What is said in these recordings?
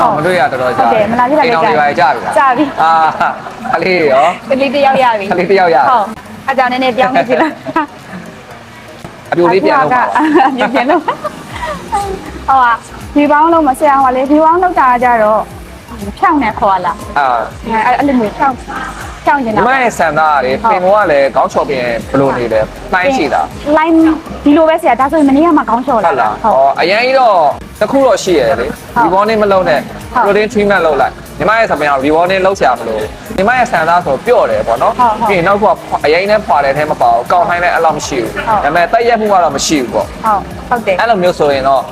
တော့မတွေ့ရတော်တော်ကြာဟုတ်တယ်မလာဖြစ်တာအိမ်လည်းတော်တွေပါကြာပြီလားကြာပြီအာခလေးရောကလေးတစ်ယောက်ရပြီခလေးတစ်ယောက်ရဟုတ်အကြောင်းနည်းနည်းပြောင်းနေပြီလားအပြိုလေးပြန်တော့ပါအပြိုပြန်တော့ဟုတ်ပါဒီပေါင်းလုံးမဆက်အောင်ပါလေဒီပေါင်းလောက်တာကြတော့ဖြောင်းနေခေါ်လာအာအဲ့အဲ့လိုမျိုးဖြောင်းဖြောင်းနေတာဒီမရဲ့ဆန်သားတွေပင်မောကလည်းခေါင်းချော်ပြင်ဘယ်လိုနေလဲတိုင်းရှိတာလိုင်းဒီလိုပဲဆရာဒါဆိုရင်မနေ့ကမှခေါင်းလျှော်ဟုလာတ်လားဟုတ်ဟောအရင်ကြီးတော့တစ်ခုတော့ရှိရလေဟုတ်ဒီဘောနေမလုံးနဲ့ဟုတ် protein treatment လုပ်လိုက်ဒီမရဲ့ဆံပင်က rewarding လုပ်ချာမလို့ဒီမရဲ့ဆန်သားဆိုပျော့တယ်ပေါ့နော်ဟုတ်ဟုတ်ပြီးရင်နောက်ကအရင်နဲ့ဖွာတဲ့အထဲမပါဘူးကောက်ခိုင်းလည်းအဲ့လောက်မရှိဘူးဟုတ်ဒါပေမဲ့တိုက်ရက်မှုကတော့မရှိဘူးပေါ့ဟုတ်ဟုတ်တယ်အဲ့လိုမျိုးဆိုရင်တော့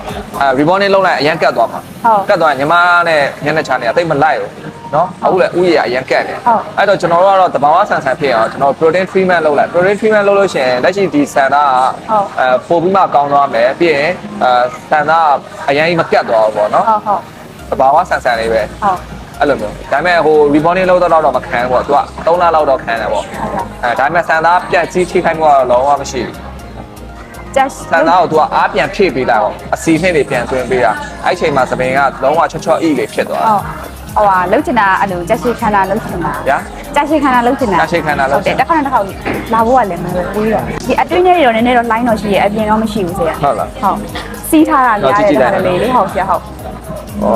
အဲ rebounding လုပ်လိုက်အရင်ကတ်သွားမှာဟုတ်ကတ်သွားရင်ညီမနဲ့ညနေချာနေအသိမလိုက်ဘူး နော်အခုလည်းဥရအရင်ကတ်တယ်ဟုတ်အဲ့တော့ကျွန်တော်တို့ကတော့တဘာဝဆန်ဆန်ဖြစ်အောင်ကျွန်တော် protein treatment လုပ်လိုက် protein treatment လုပ်လို့ရှိရင်လက်ရှိဒီဆန်သားကဟုတ်အဲပို့ပြီးမှကောင်းသွားမယ်ပြီးရင်အဲဆန်သားကအရင်မကတ်သွားဘူးပေါ့နော်ဟုတ်ဟုတ်တဘာဝဆန်ဆန်လေးပဲဟုတ်အဲ့လိုမျိုးဒါပေမဲ့ဟို rebounding လုပ်တော့တော့မခံဘူးပေါ့သူက3လလောက်တော့ခံတယ်ပေါ့အဲဒါပေမဲ့ဆန်သားပြတ်ကြီးထိခိုက်မှုကတော့လုံးဝမရှိဘူးကျက်ဆန်သားကိုသူကအားပြန်ဖြည့်ပေးလိုက်အောင်အစီနှိမ့်တွေပြန်သွင်းပေးတာအဲ့ချိန်မှာသပင်ကလုံးဝချော့ချော့ဤလေးဖြစ်သွားဟုတ် ဟိုဟာလှုပ်ချင်တာအဲ့လိုကျက်ရှိခန္ဓာလှုပ်ချင်တာဗျာကျက်ရှိခန္ဓာလှုပ်ချင်တာကျက်ရှိခန္ဓာလှုပ်ချင်ဟုတ်တယ်တစ်ခါတစ်ခါလာဖို့ကလည်းမလွယ်ဘူးတော့ဒီအတွင်းထဲတွေတော့နည်းနည်းတော့ line တော့ရှိရဲ့အပြင်တော့မရှိဘူးဆရာဟုတ်လားဟုတ်စီးထားတာတော့များကြည့်တယ်ကြည့်လိုက်ဒါလေးလေးဟုတ်ဆရာဟုတ်ဩ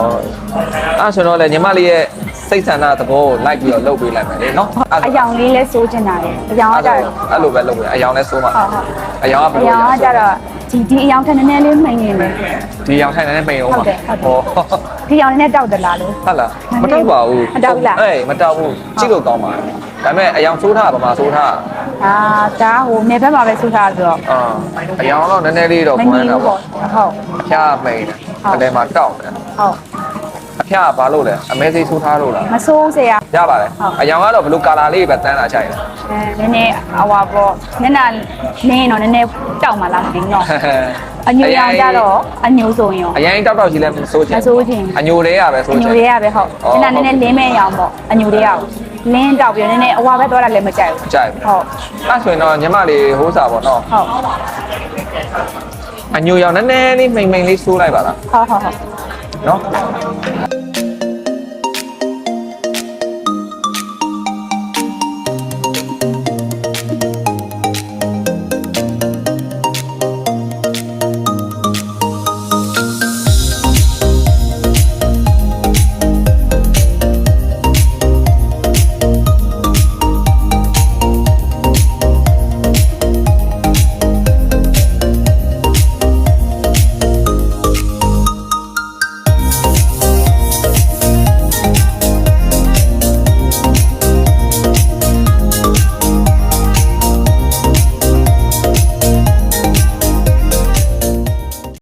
အဲ့ဆိုတော့လေညီမလေးရဲ့စိတ်ဆန္ဒသဘောကိုလိုက်ပြီးတော့လုပ်ပေးလိုက်မယ်လေနော်အယောင်လေးလဲစိုးချင်တာလေအယောင်ကကြတော့အဲ့လိုပဲလုပ်ပေးအယောင်လဲစိုးမှာဟုတ်ဟုတ်အယောင်ကဘယ်အလိုယောင်ကကြတော့ ဒီဒီအယောင်ထက်နည်းနည်းလေးမှိန်နေတယ်ဒီအယောင်ထိုင်နေတဲ့မိန်အောင်ဟုတ်ပါတယ်ဟုတ်တယ်ဒီအယောင်နည်းနည်းတောက်တယ်လားလို့ ဟုတ်လားမတောက်ပါဘူးမတောက်ဘူးလား အေးမတောက်ဘူးကြည့်လို့ကောင်းပါဒါပေမဲ့အယောင်စိုးထားပါမှာစိုးထားအာဒါဟိုနေဘက်မှာပဲစိုးထားဆိုတော့အာအယောင်တော့နည်းနည်းလေးတော့မကွငြမ်းင်းတာဘူးပေါ့ပေါ့ဟုတ် ဖျားမိန်တယ်အလဲမှာတောက်တယ်ဟုတ် အဖျားကဘာလို့လဲအမဲသေးဆိုးထားလို့လားမစိုးဆရာ ရပါတယ်ဟုတ် အယောင်ကတော့ဘလို့ကာလာလေးပဲတန်းလာချိုင်တယ်အဲနည်းနည်းအဝါပေါ့နည်းနည်းလင်းတော့နည်းနည်းတောက်မှလားမသိဘူးနော်အညိုရောင်ကြတော့အညိုဆိုရင်ရော အရင်တောက်တောက်ကြီးလည်းမစိုးချင်မစိုးချင် အညိုလေးရပဲအစိုးချညိုင် တွေကပဲဟုတ်အော်နည်းနည်းနည်းနည်းလင်းမဲ့ရောင်ပေါ့အညိုတွေကလင်းတောက်ပြီးတော့နည်းနည်းအဝါပဲသွားတာလည်းမကြိုက်ဘူးကြိုက်တယ်ဟုတ်အဲ့ဆိုရင်တော့ညီမလေးဟိုးစာပေါ့နော်ဟုတ်အညိုရောင်နည်းနည်းလေးမိန်မိန်လေးစိုးလိုက်ပါလားဟုတ်ဟုတ်ဟုတ် နော်